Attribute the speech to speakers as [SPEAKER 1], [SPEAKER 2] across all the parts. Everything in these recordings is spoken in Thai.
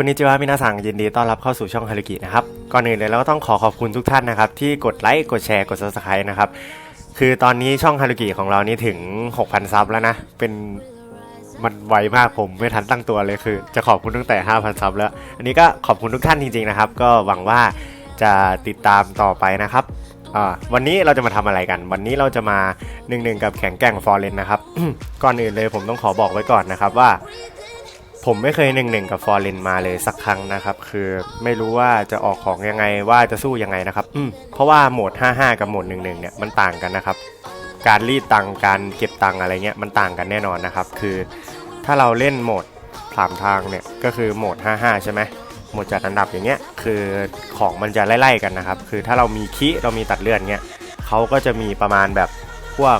[SPEAKER 1] คุณนิจิวะมินาสังยินดีต้อนรับเข้าสู่ช่องฮารุกินะครับ ก่อนอื่นเลยเราก็ต้องขอขอบคุณทุกท่านนะครับ ที่กดไลค์ กดแชร์ กด subscribe นะครับ คือตอนนี้ช่องฮารุกิของเรานี่ถึง 6,000 ซับแล้วนะ เป็นมันไวมากผมไม่ทันตั้งตัวเลยคือ จะขอบคุณตั้งแต่ 5,000 ซับแล้ว อันนี้ก็ขอบคุณทุกท่านจริงๆนะครับ ก็หวังว่าจะติดตามต่อไปนะครับวันนี้เราจะมาทำอะไรกัน วันนี้เราจะมาหนึ่งหนึ่งกับแข่งแก่งฟอร์เรนนะครับ ก่อนอื่นเลยผมต้องขอบอกไว้ก่อนนะครับว่า ผมไม่เคยหนึ่งหนึ่งกับฟอร์เรนมาเลยสักครั้งนะครับ คือไม่รู้ว่าจะออกของยังไงว่าจะสู้ยังไงนะครับอืมเพราะว่าโหมด 55 กับโหมด 11 เนี่ยมันต่างกันนะครับ การรีดตังค์การเก็บตังค์อะไรเงี้ยมันต่างกันแน่นอนนะครับ คือถ้าเราเล่นโหมดสามทางเนี่ยก็คือโหมด 55 ใช่ไหมโหมดจัดอันดับอย่างเงี้ยคือของมันจะไล่ๆกันนะครับ คือถ้าเรามีคิเรามีตัดเลือดเงี้ยเขาก็จะมีประมาณแบบพวก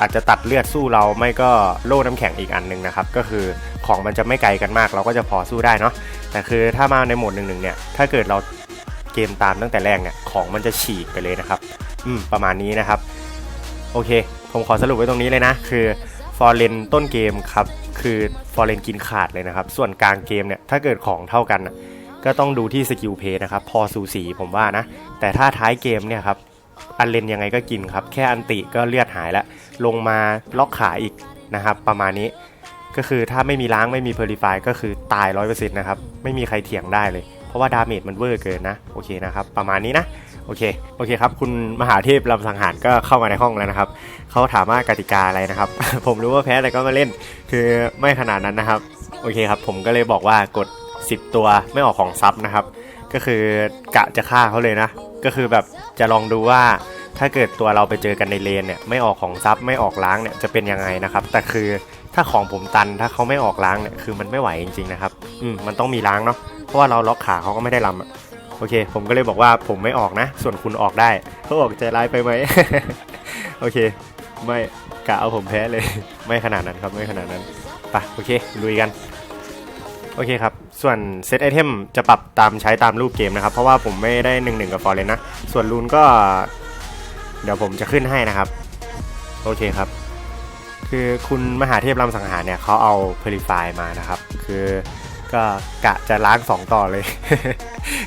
[SPEAKER 1] อาจจะตัดเลือดสู้เราไม่ก็โล่น้ำแข็งอีกอันหนึงนะครับ ก็คือของมันจะไม่ไกลกันมากเราก็จะพอสู้ได้เนาะแต่คือถ้ามาในโหมดหนึ่งๆเนี่ยถ้าเกิดเราเกมตามตั้งแต่แรกเนี่ยของมันจะฉีกไปเลยนะครับ อืมประมาณนี้นะครับ โอเค ผมขอสรุปไว้ตรงนี้เลยนะ คือฟอร์เรนต้นเกมครับคือฟอร์เรนกินขาดเลยนะครับ ส่วนกลางเกมเนี่ยถ้าเกิดของเท่ากันก็ต้องดูที่สกิลเพย์นะครับ พอสูสีผมว่านะ แต่ถ้าท้ายเกมเนี่ยครับอันเลนยังไงก็กินครับ แค่อันติก็เลือดหายแล้ว ลงมาล็อกขาอีกนะครับประมาณนี้ก็คือถ้าไม่มีล้างไม่มีเพอริฟายก็คือตายร้อยเปอร์เซ็นต์นะครับ ไม่มีใครเถียงได้เลย เพราะว่าดาเมจมันเวอร์เกินนะ โอเคนะครับ ประมาณนี้นะ โอเค โอเคครับ คุณมหาเทพลำสังหารก็เข้ามาในห้องแล้วนะครับ เขาถามว่ากติกาอะไรนะครับ ผมรู้ว่าแพ้แต่ก็มาเล่น คือไม่ขนาดนั้นนะครับ โอเคครับ ผมก็เลยบอกว่ากด 10 ตัวไม่ออกของซับนะครับ ก็คือกะจะฆ่าเขาเลยนะ ก็คือแบบจะลองดูว่า ถ้าเกิดตัวเราไปเจอกันในเลนเนี่ยไม่ออกของซับไม่ออกล้างเนี่ยจะเป็นยังไงนะครับ แต่คือถ้าของผมตันถ้าเขาไม่ออกล้างเนี่ยคือมันไม่ไหวจริงๆนะครับอืมมันต้องมีล้างเนาะเพราะว่าเราล็อกขาเขาก็ไม่ได้ลำอะโอเค ผมก็เลยบอกว่าผมไม่ออกนะ ส่วนคุณออกได้เขาออกใจร้ายไปไหม โอเค ไม่กะเอาผมแพ้เลย ไม่ขนาดนั้นครับไม่ขนาดนั้นไปโอเคลุยกันโอเคครับ ส่วนเซตไอเทมจะปรับตามใช้ตามรูปเกมนะครับ เพราะว่าผมไม่ได้หนึ่งหนึ่งกับฟอร์เรนนะ ส่วนรูนก็ เดี๋ยวผมจะขึ้นให้นะครับ โอเคครับ คือคุณมหาเทพลำสังหารเนี่ยเขาเอาเพลิฟายมานะครับ คือก็กะจะล้างสองต่อเลย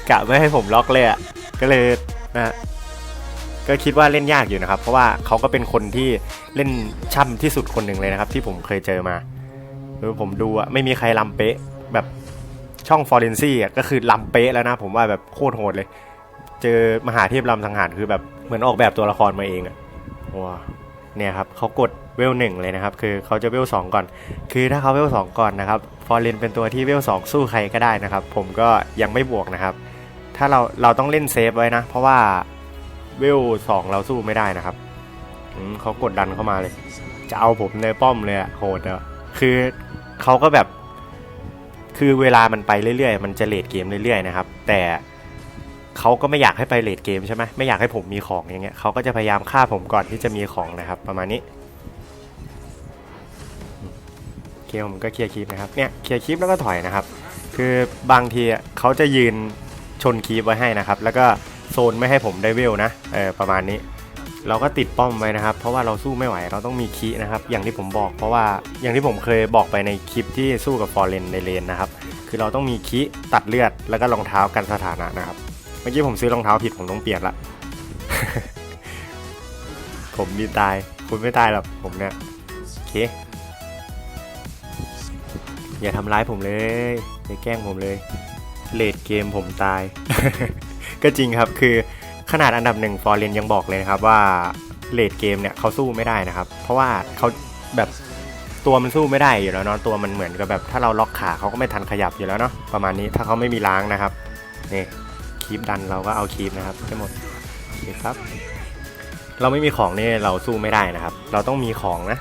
[SPEAKER 1] กะไม่ให้ผมล็อกเลยอะ่ะก็เลยนะก็คิดว่าเล่นยากอยู่นะครับ เพราะว่าเขาก็เป็นคนที่เล่นช่ำที่สุดคนหนึ่งเลยนะครับ ที่ผมเคยเจอมาเออผมดูอะไม่มีใครลำเป๊ะแบบช่องฟอร์เรนซี่อะก็คือลำเป๊ะแล้วนะ ผมว่าแบบโคตรโหดเลย เจอมหาเทพลำสังหารคือแบบเหมือนออกแบบตัวละครมาเองอะว้าเนี่ยครับเขากดเวลหนึ่งเลยนะครับ คือเขาจะเวลสองก่อน คือถ้าเขาเวลสองก่อนนะครับฟอร์เรนเป็นตัวที่เวลสองสู้ใครก็ได้นะครับ ผมก็ยังไม่บวกนะครับ ถ้าเราเราต้องเล่นเซฟไว้นะ เพราะว่าเวลสองเราสู้ไม่ได้นะครับเขากดดันเข้ามาเลย จะเอาผมในป้อมเลยอะโหดอะคือเขาก็แบบ คือเวลามันไปเรื่อยๆ มันจะเลดเกมเรื่อยๆนะครับ แต่ เขาก็ไม่อยากให้ไปเลดเกมใช่ไหมไม่อยากให้ผมมีของอย่างเงี้ยเขาก็จะพยายามฆ่าผมก่อนที่จะมีของนะครับ ประมาณนี้เคผมก็เคลียร์คลิปนะครับเนี่ยเคลียร์คลิปแล้วก็ถอยนะครับ คือบางทีเขาจะยืนชนคลิปไว้ให้นะครับ แล้วก็โซนไม่ให้ผมได้เวลนะเออประมาณนี้ เราก็ติดป้อมไว้นะครับ เพราะว่าเราสู้ไม่ไหวเราต้องมีคีนะครับ อย่างที่ผมบอกเพราะว่าอย่างที่ผมเคยบอกไปในคลิปที่สู้กับฟอร์เรนในเลนนะครับ คือเราต้องมีคีตัดเลือดแล้วก็รองเท้ากันสถานะนะครับ เมื่อกี้ผมซื้อรองเท้าผิดผมต้องเปลี่ยนละ ผมมีตาย คุณไม่ตายหรอกผมเนี่ย โอเค อย่าทำร้ายผมเลย อย่าแกล้งผมเลย เลดเกมผมตาย ก็จริงครับคือขนาดอันดับหนึ่งฟอร์เรนยังบอกเลยนะครับว่าเลดเกมเนี่ยเขาสู้ไม่ได้นะครับ เพราะว่าเขาแบบตัวมันสู้ไม่ได้อยู่แล้วเนาะตัวมันเหมือนกับแบบถ้าเราล็อกขาเขาก็ไม่ทันขยับอยู่แล้วเนาะประมาณนี้ถ้าเขาไม่มีล้างนะครับนี่ คีบดันเราก็เอาคีบนะครับให้หมดโอเคครับ เราไม่มีของนี่เราสู้ไม่ได้นะครับ เราต้องมีของนะ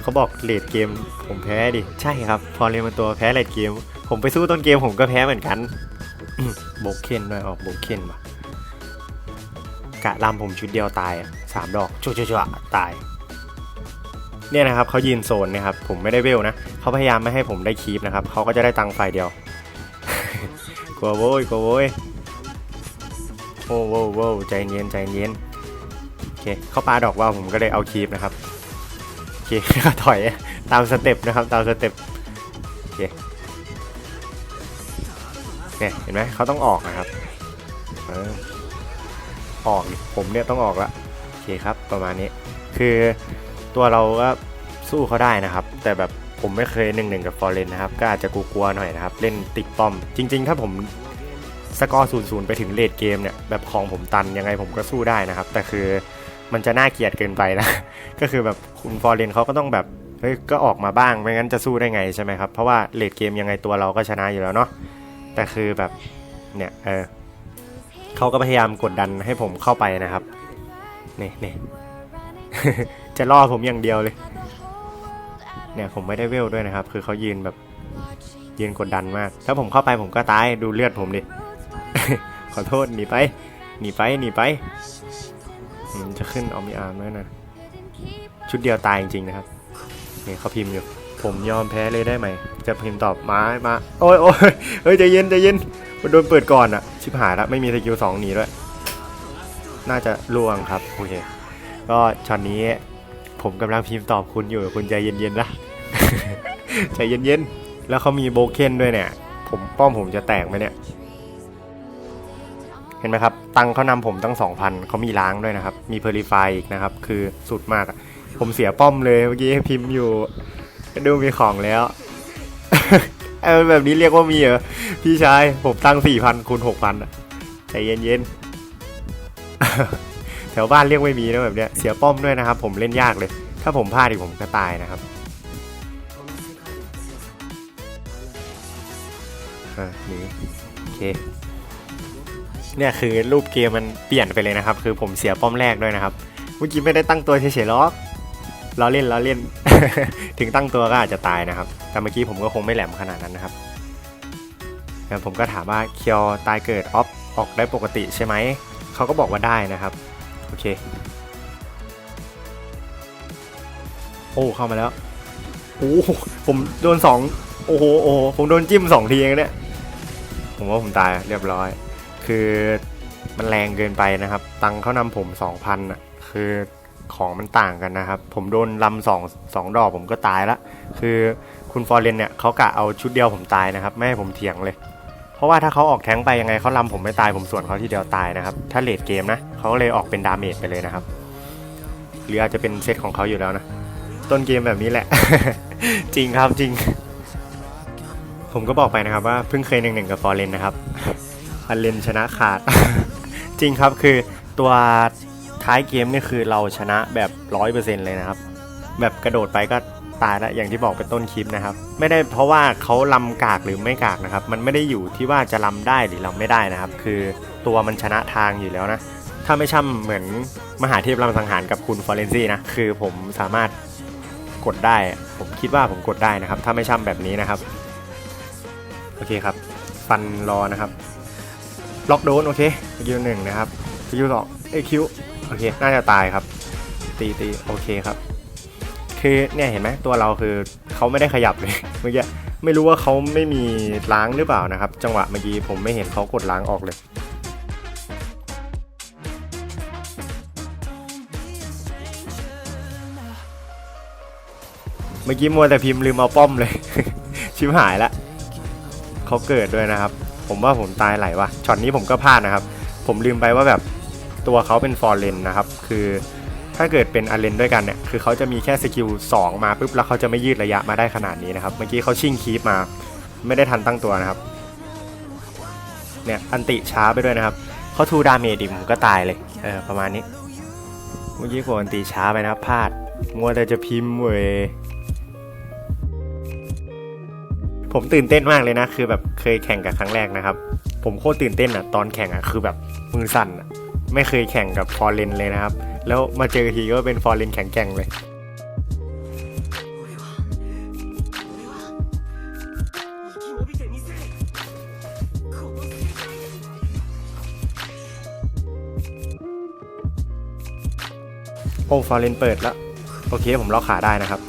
[SPEAKER 1] เขาบอกเลดเกมผมแพ้ดิใช่ครับ พอเรียนมาตัวแพ้เลดเกม ผมไปสู้ต้นเกมผมก็แพ้เหมือนกันโบกเคนด้วยออกโบกเคนว่ะกะลำผมชุดเดียวตายสามดอกชัวชัวๆตายเนี่ยนะครับเขายืนโซนนะครับ ผมไม่ได้เวลนะเขาพยายามไม่ให้ผมได้คีปนะครับเขาก็จะได้ตังค์ฝ่ายเดียว กลัวโว้ยกลัวโว้ย โอ้โว้โวใจเย็นใจเย็นโอเคเขาปาดอกว่าวผมก็เลยเอาคีปนะครับโอเคก็ถอยตามสเต็ปนะครับตามสเต็ปโอเคเนี่ยเห็นไหมเขาต้องออกนะครับอออกผมเนี่ยต้องออกละโอเคครับประมาณนี้ คือตัวเราก็สู้เขาได้นะครับ แต่แบบผมไม่เคยหนึ่งหนึ่งกับฟอร์เรนนะครับ ก็อาจจะกลัวๆหน่อยนะครับ เล่นติดป้อม จริง ๆ ถ้าผม สกอร์ศูนย์ศูนย์ไปถึงเลดเกมเนี่ยแบบของผมตันยังไงผมก็สู้ได้นะครับ แต่คือมันจะน่าเกลียดเกินไปนะ ก็คือแบบคุณฟอร์เรนเขาก็ต้องแบบเฮ้ยก็ออกมาบ้างไม่งั้นจะสู้ได้ไงใช่ไหมครับ เพราะว่าเลดเกมยังไงตัวเราก็ชนะอยู่แล้วเนาะแต่คือแบบเนี่ยเออเขาก็พยายามกดดันให้ผมเข้าไปนะครับนี่นี่จะล่อผมอย่างเดียวเลย เนี่ยผมไม่ได้เวลด้วยนะครับ คือเขายืนแบบยืนกดดันมาก ถ้าผมเข้าไปผมก็ตายดูเลือดผมดิ ขอโทษหนีไปหนีไปหนีไปอืมจะขึ้นเอมีอาร์มแล้วนะชุดเดียวตายจริงๆนะครับนี่เขาพิมพ์อยู่ผมยอมแพ้เลยได้ไหม จะพิมพ์ตอบมามาโอ้ยโอ้ยเฮ้ยใจเย็นใจเย็นมันโดนเปิดก่อนอะชิบหายแล้วไม่มีสกิลสองหนีด้วย น่าจะล่วงครับโอเคก็ช็อตนี้ผมกำลังพิมพ์ตอบคุณอยู่คุณใจเย็นๆนะใจเย็นๆแล้วเขามีโบเคนด้วยเนี่ย ผมป้อมผมจะแตกไหมเนี่ย ห็นไหมครับ ตังเขานำผมตั้ง 2,000เขามีล้างด้วยนะครับ มีเพอริฟายอีกนะครับ คือสุดมาก ผมเสียป้อมเลยเมื่อกี้พิมพ์อยู่ ดูมีของแล้วเออแบบนี้เรียกว่ามีเหรอ พี่ชาย ผมตั้ง 4,000คูณ6,000อะใจเย็นๆ แถวบ้านเรียกไม่มีนะแบบเนี้ย เสียป้อมด้วยนะครับ ผมเล่นยากเลย ถ้าผมพลาดอีกผมก็ตายนะครับอะหนีโอเค เนี่ยคือรูปเกมมันเปลี่ยนไปเลยนะครับ คือผมเสียป้อมแรกด้วยนะครับเมื่อกี้ไม่ได้ตั้งตัวเฉยๆหรอกล้อเล่นล้อเล่น ถึงตั้งตัวก็อาจจะตายนะครับ แต่เมื่อกี้ผมก็คงไม่แหลมขนาดนั้นนะครับแล้วผมก็ถามว่าเคียวตายเกิดออฟออกได้ปกติใช่ไหม เขาก็บอกว่าได้นะครับ โอเค โอ้เข้ามาแล้ว โอ้ผมโดนสองโอ้โหโอ้ผมโดนจิ้มสองทีเองเนี่ย ผมว่าผมตายเรียบร้อย คือมันแรงเกินไปนะครับ ตังเขานำผมสองพันอะคือของมันต่างกันนะครับ ผมโดนลำสองสองดอกผมก็ตายละ คือคุณฟอร์เรนเนี่ยเขากะเอาชุดเดียวผมตายนะครับ ไม่ให้ผมเถียงเลย เพราะว่าถ้าเขาออกแท้งไปยังไงเขาลำผมไม่ตายผมส่วนเขาทีเดียวตายนะครับ ถ้าเลดเกมนะเขาก็เลยออกเป็นดาเมจไปเลยนะครับ หรืออาจจะเป็นเซตของเขาอยู่แล้วนะ ต้นเกมแบบนี้แหละ จริงครับจริง ผมก็บอกไปนะครับว่าเพิ่งเคยหนึ่งหนึ่งกับฟอร์เรนนะครับ อันเลนชนะขาด จริงครับคือตัวท้ายเกมนี่คือเราชนะแบบร้อยเปอร์เซ็นต์เลยนะครับ แบบกระโดดไปก็ตายแล้วอย่างที่บอกเป็นต้นคลิปนะครับ ไม่ได้เพราะว่าเขาลำกากหรือไม่กากนะครับ มันไม่ได้อยู่ที่ว่าจะลำได้หรือลำไม่ได้นะครับ คือตัวมันชนะทางอยู่แล้วนะ ถ้าไม่ช่ำเหมือนมหาเทพลำสังหารกับคุณฟอร์เรนซี่นะ คือผมสามารถกดได้ ผมคิดว่าผมกดได้นะครับ ถ้าไม่ช่ำแบบนี้นะครับ โอเคครับ ฟันรอนะครับ ล็อกโดนโอเคสกิลหนึ่งนะครับสกิลสองเอคิวโอเค น่าจะตายครับ ตีตีโอเคครับ คือเนี่ยเห็นไหมตัวเราคือเขาไม่ได้ขยับเลยเมื่อกี้ไม่รู้ว่าเขาไม่มีล้างหรือเปล่านะครับ จังหวะเมื่อกี้ผมไม่เห็นเขากดล้างออกเลยเมื่อกี้มัวแต่พิมพ์ลืมเอาป้อมเลย ชิบหายละเขาเกิดด้วยนะครับ ผมว่าผมตายไหลว่ะช็อตนี้ผมก็พลาดนะครับ ผมลืมไปว่าแบบตัวเขาเป็นฟอร์เรนนะครับ คือถ้าเกิดเป็นอาเลนด้วยกันเนี่ย คือเขาจะมีแค่สกิล2มาปุ๊บ แล้วเขาจะไม่ยืดระยะมาได้ขนาดนี้นะครับ เมื่อกี้เขาชิ่งคีปมา ไม่ได้ทันตั้งตัวนะครับ เนี่ย อันติช้าไปด้วยนะครับ เขาทูดาเมจดิผมก็ตายเลย เออ ประมาณนี้ เมื่อกี้ผมอันติช้าไปนะครับพลาด มัวแต่จะพิมพ์เว้ย ผมตื่นเต้นมากเลยนะ คือแบบเคยแข่งกับครั้งแรกนะครับ ผมโคตรตื่นเต้นอะ ตอนแข่งอะคือแบบมือสั่นอะไม่เคยแข่งกับฟอร์เรนเลยนะครับ แล้วมาเจอทีก็เป็นฟอร์เรนแข็งแกร่งเลยโอ้ฟอร์เรนเปิดแล้ว โอเคผมล็อกขาได้นะครับ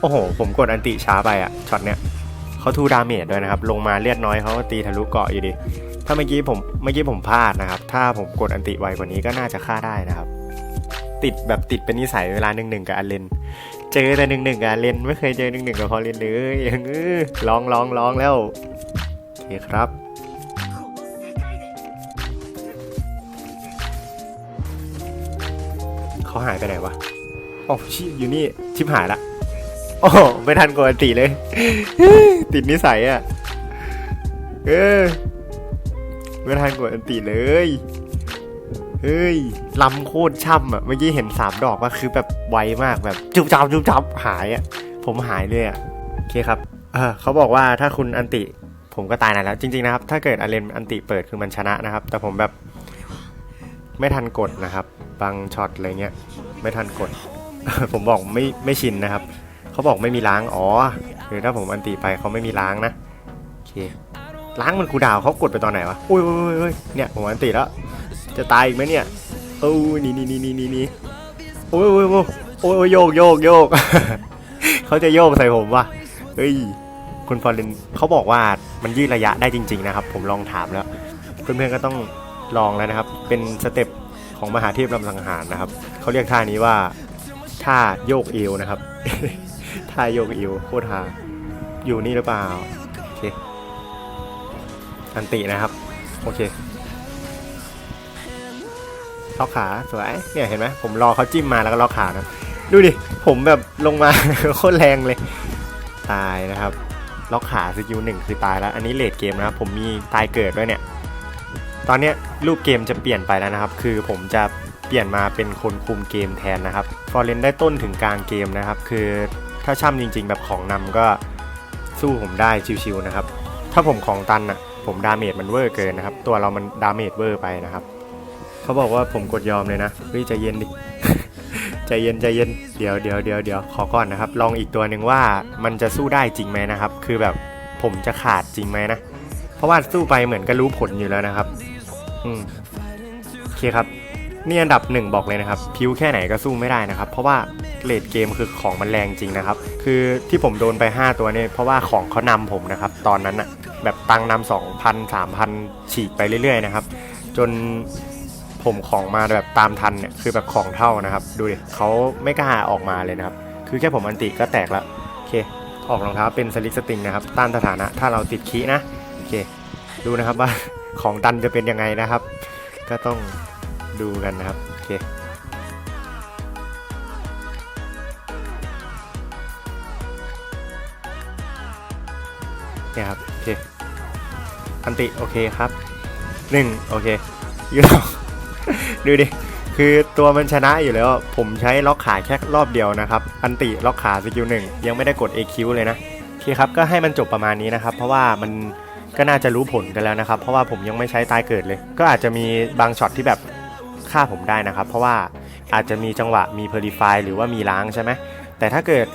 [SPEAKER 1] โอ้โห ผมกดอันติช้าไปอะช็อตเนี้ยเขาทูดาเมจด้วยนะครับ ลงมาเลือดน้อยเขาก็ตีทะลุเกาะอยู่ดี ถ้าเมื่อกี้ผมเมื่อกี้ผมพลาดนะครับ ถ้าผมกดอันติไวกว่านี้ก็น่าจะฆ่าได้นะครับ ติดแบบติดเป็นนิสัยเวลาหนึ่งหนึ่งกับอันเลนเจอแต่หนึ่งหนึ่งกับอันเลนไม่เคยเจอหนึ่งหนึ่งกับพอเลนเลยย่างเออลองลองลองแล้วโอเคครับเขาหายไปไหนวะอ๋อชิอยู่นี่ชิบหายละ โอ้โหไม่ทันกดอันติเลย ติดนิสัยอะ่ะ เออไม่ทันกดอันติเลย เฮ้ยลำโคตรช่ำอะ เมื่อกี้เห็นสามดอกว่าคือแบบไวมากแบบ จุบจับจุบจับหายอะ ผมหายเลยอะ โอเคครับ เออเขาบอกว่าถ้าคุณอันติผมก็ตายนานแล้ว จริง ๆ นะครับ ถ้าเกิดอาเลนอันติเปิดคือมันชนะนะครับ แต่ผมแบบไม่ทันกดนะครับ บางช็อตอะไรเงี้ย ไม่ทันกด ผมบอกไม่ไม่ชินนะครับ เขาบอกไม่มีล้าง อ๋อ คือถ้าผมอันติไปเขาไม่มีล้างนะ โอเค ล้างมันคูลดาวเขากดไปตอนไหนวะอุ้ยอุ้ยอุ้ยอุ้ยเนี่ยผมอันติแล้ว จะตายอีกไหมเนี่ยโอ้ยนี่นี่นี่นี่นี่นี่โอ้ยโอ้ยโอ้ยโอ้ยโอ้ยโยกโยกโยกเขาจะโยกใส่ผมวะเฮ้ย คุณฟอร์เรนเขาบอกว่ามันยืดระยะได้จริง ๆ นะครับ ผมลองถามแล้ว เพื่อนๆก็ต้องลองแล้วนะครับ เป็นสเต็ปของมหาเทพลำสังหารนะครับ เขาเรียกท่านี้ว่าท่าโยกเอวนะครับ ท่าโยกเอวโคตรฮาอยู่นี่หรือเปล่า โอเค อันตินะครับ โอเคล็อกขาสวย เนี่ยเห็นไหมผมรอเขาจิ้มมาแล้วก็ล็อกขานะ ดูดิ ผมแบบลงมา โคตรแรงเลย ตายนะครับ ล็อกขาสกิลหนึ่งคือตายแล้ว อันนี้เลดเกมนะครับ ผมมีตายเกิดด้วยเนี่ย ตอนนี้รูปเกมจะเปลี่ยนไปแล้วนะครับ คือผมจะเปลี่ยนมาเป็นคนคุมเกมแทนนะครับ ฟอร์เรนได้ต้นถึงกลางเกมนะครับ คือ ถ้าช่ำจริง ๆ แบบของนำก็สู้ผมได้ชิวๆนะครับ ถ้าผมของตันอะผมดาเมจมันเวอร์เกินนะครับ ตัวเรามันดาเมจเวอร์ไปนะครับ เขาบอกว่าผมกดยอมเลยนะเฮ้ยใจเย็นดิ ใจเย็นใจเย็น เดี๋ยวเดี๋ยวเดี๋ยวเดี๋ยวขอก่อนนะครับ ลองอีกตัวหนึ่งว่ามันจะสู้ได้จริงไหมนะครับ คือแบบผมจะขาดจริงไหมนะ เพราะว่าสู้ไปเหมือนก็รู้ผลอยู่แล้วนะครับ อืมโอเคครับ นี่อันดับหนึ่งบอกเลยนะครับพิวแค่ไหนก็สู้ไม่ได้นะครับ เพราะว่าเลดเกมคือของมันแรงจริงนะครับ คือที่ผมโดนไป 5 ตัวเนี่ยเพราะว่าของเขานำผมนะครับ ตอนนั้นอะแบบตังนำสองพันสามพันฉีกไปเรื่อยๆนะครับ จนผมของมาแบบตามทันเนี่ยคือแบบของเท่านะครับ ดูดิเขาไม่กล้าออกมาเลยนะครับ คือแค่ผมอันติก็แตกแล้วโอเค ออกรองเท้าเป็นสลิกสติงนะครับ ต้านสถานะ ถ้าเราติดคีนะโอเค ดูนะครับว่าของตันจะเป็นยังไงนะครับ ก็ต้อง ดูกันนะครับ โอเคเนี่ยครับโอเคอันติโอเคครับหนึ่งโอเคยูโรดูดิคือตัวมันชนะอยู่แล้ว ผมใช้ล็อกขาแค่รอบเดียวนะครับ อันติล็อกขาสกิลหนึ่งยังไม่ได้กด AQ เลยนะโอเคครับก็ให้มันจบประมาณนี้นะครับ เพราะว่ามันก็น่าจะรู้ผลกันแล้วนะครับ เพราะว่าผมยังไม่ใช้ตายเกิดเลย ก็อาจจะมีบางช็อตที่แบบ ฆ่าผมได้นะครับ เพราะว่าอาจจะมีจังหวะมีเพอริฟายหรือว่ามีล้างใช่ไหมแต่ถ้าเกิด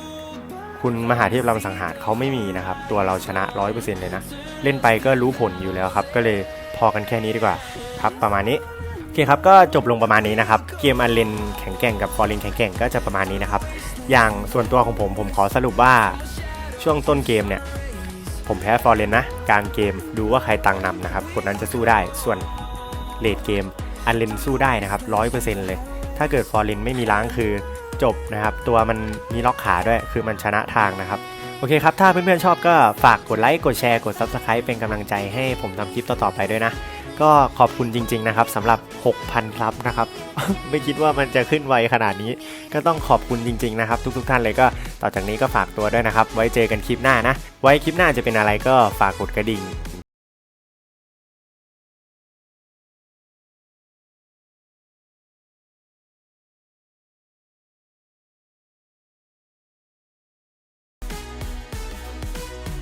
[SPEAKER 1] คุณมหาเทพลำสังหารเขาไม่มีนะครับ ตัวเราชนะ100%เลยนะ เล่นไปก็รู้ผลอยู่แล้วครับ ก็เลยพอกันแค่นี้ดีกว่าครับประมาณนี้โอเคครับก็จบลงประมาณนี้นะครับ เกมอันเลนแข็งแกร่งกับฟอร์เรนแข็งแกร่งก็จะประมาณนี้นะครับ อย่างส่วนตัวของผมผมขอสรุปว่าช่วงต้นเกมเนี่ยผมแพ้ฟอร์เรนนะกลางเกมดูว่าใครตังนำนะครับคนนั้นจะสู้ได้ส่วนเลดเกม อันเลนสู้ได้นะครับร้อยเปอร์เซ็นต์เลย ถ้าเกิดฟอร์เรนไม่มีล้างคือจบนะครับ ตัวมันมีล็อกขาด้วย คือมันชนะทางนะครับ โอเคครับ ถ้าเพื่อนๆชอบก็ฝากกดไลค์ กดแชร์ กด Subscribe เป็นกำลังใจให้ผมทำคลิปต่อๆไปด้วยนะ ก็ขอบคุณจริงๆนะครับสำหรับ 6,000ซับนะครับ ไม่คิดว่ามันจะขึ้นไวขนาดนี้ ก็ต้องขอบคุณจริงๆนะครับ ทุกๆท่านเลยก็ต่อจากนี้ก็ฝากตัวด้วยนะครับ ไว้เจอกันคลิปหน้านะ ไว้คลิปหน้าจะเป็นอะไรก็ฝากกดกระดิ่ง